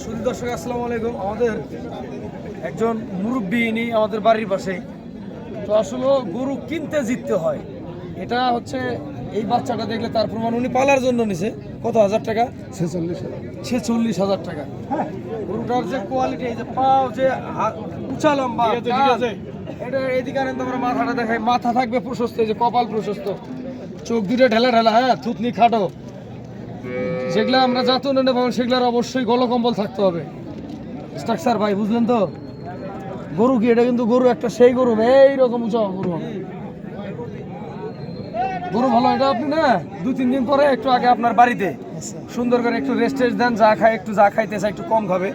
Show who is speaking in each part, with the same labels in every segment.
Speaker 1: শুধু দর্শক আসসালামু আলাইকুম। আমাদের একজন মুরব্বী ইনি আমাদের বাড়ির পাশেই। তো আসলে গরু কিনতে জিততে হয়। এটা হচ্ছে এই বাচ্চাটা দেখলে তার প্রমাণ। উনি পালার জন্য নিছে। কত হাজার টাকা?
Speaker 2: ছেচল্লিশ
Speaker 1: ছেচল্লিশ হাজার টাকা। গরুটার যে কোয়ালিটি এই যে পাও যে উঁচা লম্বা এটা এদিকে আনেন তো আমরা মাথাটা দেখাই। মাথা থাকবে প্রশস্ত এই যে কপাল প্রশস্ত। চোখ দুটো ঢেলা ঢেলা হ্যাঁ? থুতনি খাটো। যেগুলো আমরা যাতন এনে পাবো সেগুলোর অবশ্যই গলকম্বল থাকতে হবে। স্ট্রাকচার ভাই বুঝলেন তো? গরু কি? এটা কিন্তু গরু একটা সেই গরু এইরকম উঁচা গরু হবে। গরু ভালো এটা আপনি না? দু তিন দিন পরে একটু আগে আপনার বাড়িতে। সুন্দর করে একটু রেস্ট টেস্ট দেন যা খায় একটু যা খাইতে চায় একটু কম খাবে।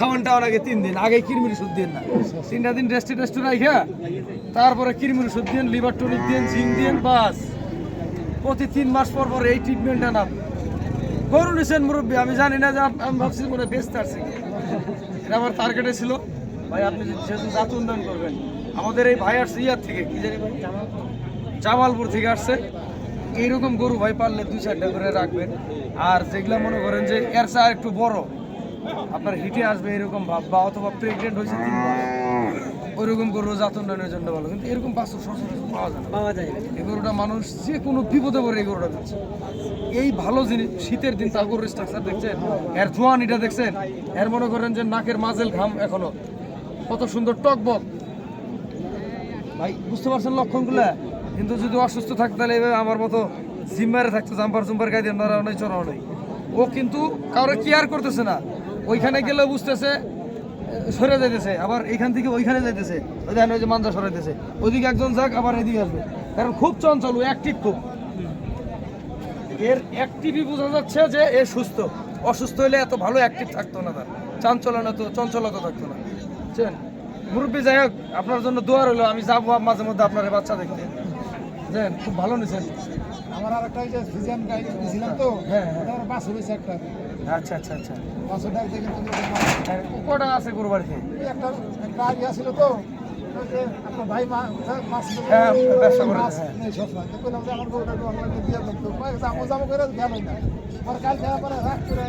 Speaker 1: খাওয়ান টাওয়ার আগে তিন দিন, আগে কিরমির ওষুধ দিন না। তিনটা দিন রেস্টে টেস্ট রাখা তারপরে কিরমির ওষুধ দিন লিভার টনিক দিন জিঙ্ক দিন বাস। প্রতি তিন মাস পর পর এই ট্রিটমেন্টটা না গরু নিছেন মুরব্বী, আমি জানি না যে আমি ভাবছি মনে বেচতে আসছি এটা আমার টার্গেটে ছিল। ভাই, আপনি যেহেতু জাত উন্নয়ন করবেন, আমাদের এই ভাই আসছে ইয়ার থেকে, কি জানি ভাই? জামালপুর থেকে আসছে। এইরকম গরু ভাই পারলে দুই চারটা করে রাখবেন। আর যেগুলা মনে করেন যে এর চা একটু বড় আপনার হিটে আসবে এরকম ভাব বা অথবা প্রেগনেন্ট হয়েছে তিনবার ওইরকম গরু জাত উন্নয়নের জন্য ভালো। কিন্তু এরকম বাস্তব সচরাচর পাওয়া যায় পাওয়া যায় এই গরুটা মানুষ যে কোনো বিপদে পড়ে এই গরুটা দিচ্ছে। এই ভালো জিনিস শীতের দিন তা গরুর স্ট্রাকচার দেখছেন এর জোয়ান এটা দেখছেন এর মনে করেন যে নাকের মাজেল ঘাম এখনও। কত সুন্দর টকবক। ভাই বুঝতে পারছেন লক্ষণগুলো? কিন্তু যদি অসুস্থ থাকতে তাহলে এভাবে আমার মতো জিম্মারে থাকতো জাম্পার জুম্পার গায়ে দিয়ে নড়াও নেই চড়াও নেই ও কিন্তু কারোর কেয়ার করতেছে না। ওইখানে গেলে বুঝতেছে সরে যাইতেছে, আবার এইখান থেকে ওইখানে যাইতেছে, ওই দেখেন ওই যে মাঞ্জা সরাইতেছে। ওইদিকে একজন যাক, আবার এদিকে আসবে। কারণ খুব চঞ্চল, ও অ্যাক্টিভ খুব। এর অ্যাক্টিভই বোঝা যাচ্ছে যে এ সুস্থ। অসুস্থ হলে এত ভালো অ্যাক্টিভ থাকতো না তার। চাঞ্চলনা তো চঞ্চলতা থাকতো না। বুঝছেন? মুরব্বী যাই হোক, আপনার জন্য দোয়া রইল, আমি যাব মাঝে মধ্যে আপনার বাচ্চা দেখতে। বুঝলেন খুব ভালো নিছেন
Speaker 2: আমার আর একটা যে ফিজিয়ান গাই দিয়েছিলাম তো
Speaker 1: হ্যাঁ, হ্যাঁ।
Speaker 2: বাস হয়েছে একটা।
Speaker 1: আচ্ছা আচ্ছা আচ্ছা।
Speaker 2: বাসও ডাক দিয়ে কিন্তু
Speaker 1: কটা আছে গরু বাড়িতে?
Speaker 2: একটা একটা আগে ছিল তো আপনার ভাই মা- মাছ
Speaker 1: হ্যাঁ, ব্যবসা করে, হ্যাঁ।
Speaker 2: সবসময় বললাম যে আমার গরুটা একটু আপনাকে দিয়ে লাগতো জামো জামো করে গেলই না। পরে কাল দেওয়া পরে রাখ করে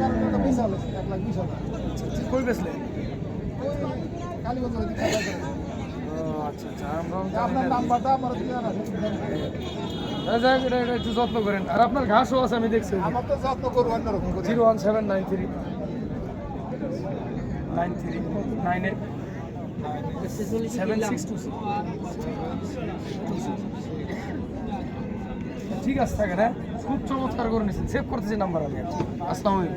Speaker 2: কারণে বিশ হলো এক লাখ বিশ
Speaker 1: কই বেসলে
Speaker 2: কালীগঞ্জ ওই দিকে খেলা করে।
Speaker 1: আচ্ছা আচ্ছা
Speaker 2: আপনার নাম্বারটা
Speaker 1: এটা একটু যত্ন করেন আর আপনার ঘাসও আছে আমি দেখছি zero one seven nine three nine three nine eight seven two ঠিক আছে থাকেন হ্যাঁ খুব চমৎকার করে নিচ্ছেন সেভ করতেছি নাম্বার আমি আলাইকুম